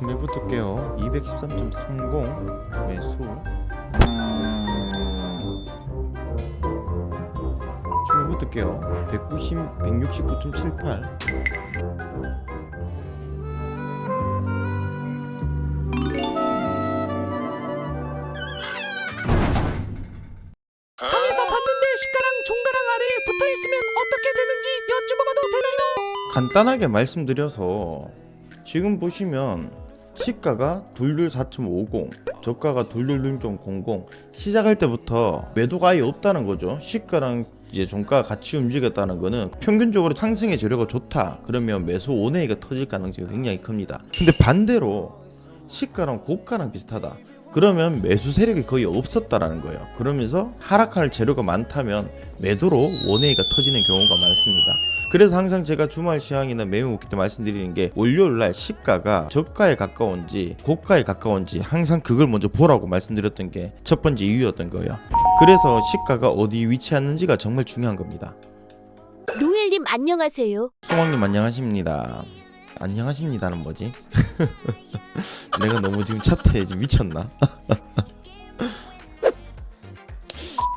충분히 붙을게요. 213.30 매수. 충분히 붙을게요. 190 169.78 방에서 봤는데 시가랑 종가랑 아래에 붙어 있으면 어떻게 되는지 여쭤봐도 되나요? 간단하게 말씀드려서 지금 보시면 시가가 둘둘 4.50 저가가 둘둘 6.00 시작할 때부터 매도가 아예 없다는 거죠. 시가랑 이제 종가가 같이 움직였다는 거는 평균적으로 상승의 재료가 좋다. 그러면 매수 원웨이가 터질 가능성이 굉장히 큽니다. 근데 반대로 시가랑 고가랑 비슷하다 그러면 매수 세력이 거의 없었다라는 거예요 그러면서 하락할 재료가 많다면 매도로 원웨이가 터지는 경우가 많습니다 그래서 항상 제가 주말 시황이나 매매 목기 때 말씀드리는 게 월요일 날 시가가 저가에 가까운지 고가에 가까운지 항상 그걸 먼저 보라고 말씀드렸던 게 첫 번째 이유였던 거예요. 그래서 시가가 어디 위치하는지가 정말 중요한 겁니다. 노엘님 안녕하세요. 송왕님 안녕하십니다. 안녕하십니다는 뭐지? 내가 너무 지금 차트에 지금 미쳤나?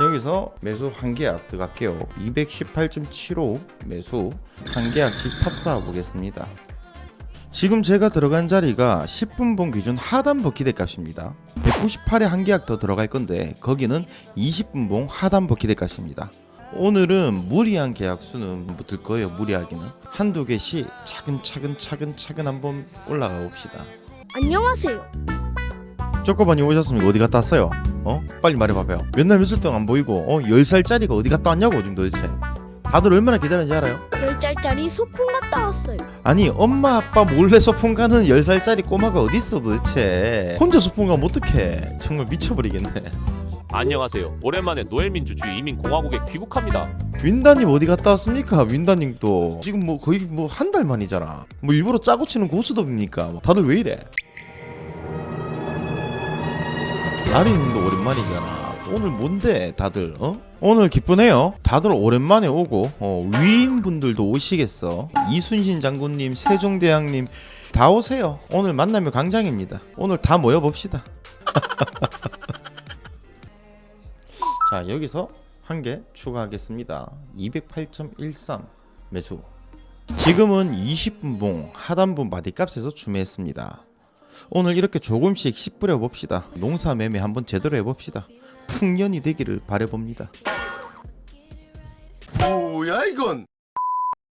여기서 매수 한 계약 들어갈게요. 218.75 매수 한 계약씩 탑사 보겠습니다. 지금 제가 들어간 자리가 10분봉 기준 하단 버키대 값입니다. 198에 한 계약 더 들어갈 건데 거기는 20분 봉 하단 버키대 값입니다. 오늘은 무리한 계약수는 뭐들 거예요. 무리하기는 한두 개씩 차근차근 차근차근 한번 올라가 봅시다. 안녕하세요. 쪼꼬반이 오셨습니까? 어디 갔다 왔어요? 어? 빨리 말해봐봐요. 몇날 며칠 동안 안 보이고 어? 10살짜리가 어디 갔다 왔냐고 지금 도대체. 다들 얼마나 기다렸는지 알아요? 열 달짜리 소풍 갔다 왔어요. 아니 엄마 아빠 몰래 소풍 가는 10살짜리 꼬마가 어딨어 도대체. 혼자 소풍 가면 어떡해. 정말 미쳐버리겠네. 안녕하세요. 오랜만에 노엘민주 주의 이민공화국에 귀국합니다. 윈다님 어디 갔다 왔습니까? 윈다님 또 지금 뭐 거의 뭐 한 달 만이잖아. 뭐 일부러 짜고 치는 고스톱입니까? 뭐 다들 왜 이래? 나리님도 오랜만이잖아. 오늘 뭔데 다들 어? 오늘 기쁘네요. 다들 오랜만에 오고 어, 위인 분들도 오시겠어. 이순신 장군님, 세종대왕님 다 오세요. 오늘 만나면 강장입니다. 오늘 다 모여 봅시다. 자 여기서 한 개 추가하겠습니다. 208.13 매수. 지금은 20분 봉 하단분 마디값에서 주매했습니다. 오늘 이렇게 조금씩 씨 뿌려 봅시다. 농사 매매 한번 제대로 해봅시다. 풍년이 되기를 바래봅니다. 뭐야 이건?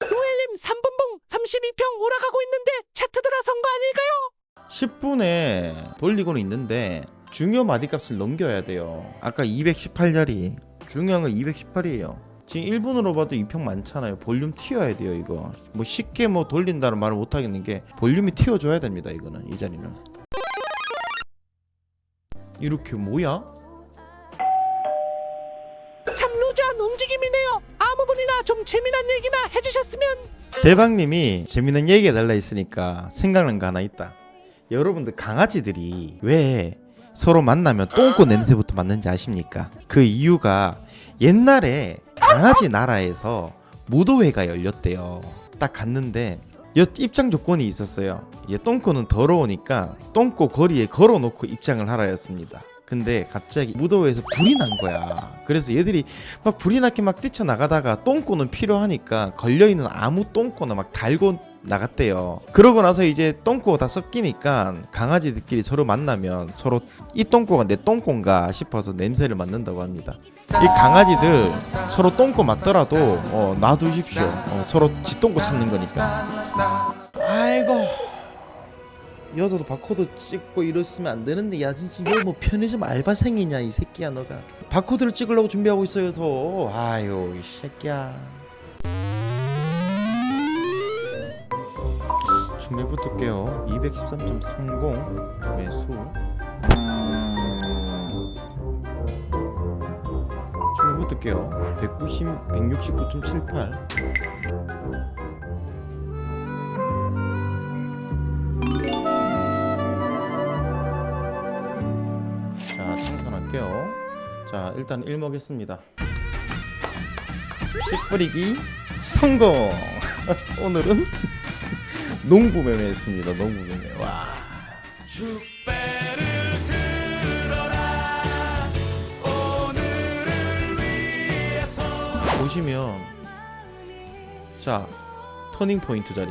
노엘님 3분봉 32평 오라가고 있는데 차트 들어선 거 아닐까요? 10분에 돌리고는 있는데 중요 마디값을 넘겨야 돼요. 아까 218자리 중요한 건 218이에요. 지금 1분으로 봐도 2평 많잖아요. 볼륨 튀어야 돼요, 이거. 뭐 쉽게 뭐 돌린다는 말을 못 하겠는 게 볼륨이 튀어줘야 됩니다, 이거는. 이 자리는. 이렇게 뭐야? 참 루즈한 움직임이네요. 아무 분이나 좀 재미난 얘기나 해주셨으면 대박님이 재밌는 얘기 해달라 했으니까 생각난 거 하나 있다. 여러분들 강아지들이 왜 서로 만나면 똥꼬 냄새부터 맡는지 아십니까? 그 이유가 옛날에 강아지 나라에서 무도회가 열렸대요. 딱 갔는데 여 입장 조건이 있었어요. 얘 똥꼬는 더러우니까 똥꼬 거리에 걸어놓고 입장을 하라 였습니다. 근데 갑자기 무도회에서 불이 난 거야. 그래서 얘들이 막 불이 나게 막 뛰쳐나가다가 똥꼬는 필요하니까 걸려있는 아무 똥꼬나 막 달고 나갔대요. 그러고 나서 이제 똥꼬가 다 섞이니까 강아지들끼리 서로 만나면 서로 이 똥꼬가 내 똥꼬인가 싶어서 냄새를 맡는다고 합니다. 이 강아지들 서로 똥꼬 맞더라도 어, 놔두십시오. 어, 서로 지 똥꼬 찾는 거니까. 아이고. 여자도 바코드 찍고 이랬으면 안 되는데 야 진짜 너뭐 편의점 알바생이냐 이 새끼야 너가 바코드를 찍으려고 준비하고 있어요 서 아유 이 새끼야 중매 붙을게요 213.30 매수 중매 붙을게요 190 169.78 자, 청산할게요. 자, 일단 일먹겠습니다. 씨 뿌리기 성공. 오늘은 농부 매매했습니다. 농부 매매. 와. 보시면 자 터닝 포인트 자리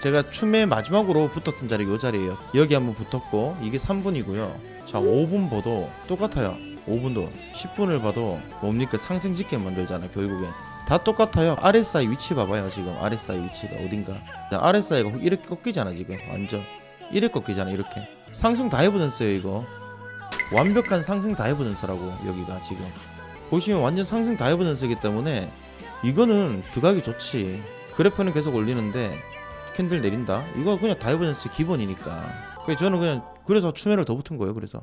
제가 춤의 마지막으로 붙었던 자리가 이 자리예요 여기 한번 붙었고 이게 3분이고요 자 5분 봐도 똑같아요 5분도 10분을 봐도 뭡니까 상승 짓게 만들잖아 결국엔 다 똑같아요. RSI 위치 봐봐요 지금. RSI 위치가 어딘가. 자, RSI가 이렇게 꺾이잖아 지금. 완전. 이렇게 꺾이잖아 이렇게. 상승 다이버전스예요 이거? 완벽한 상승 다이버전스라고 여기가 지금. 보시면 완전 상승 다이버전스이기 때문에 이거는 들어가기 좋지. 그래프는 계속 올리는데 캔들 내린다? 이거 그냥 다이버전스 기본이니까. 저는 그냥 그래서 추매를 더 붙은 거예요 그래서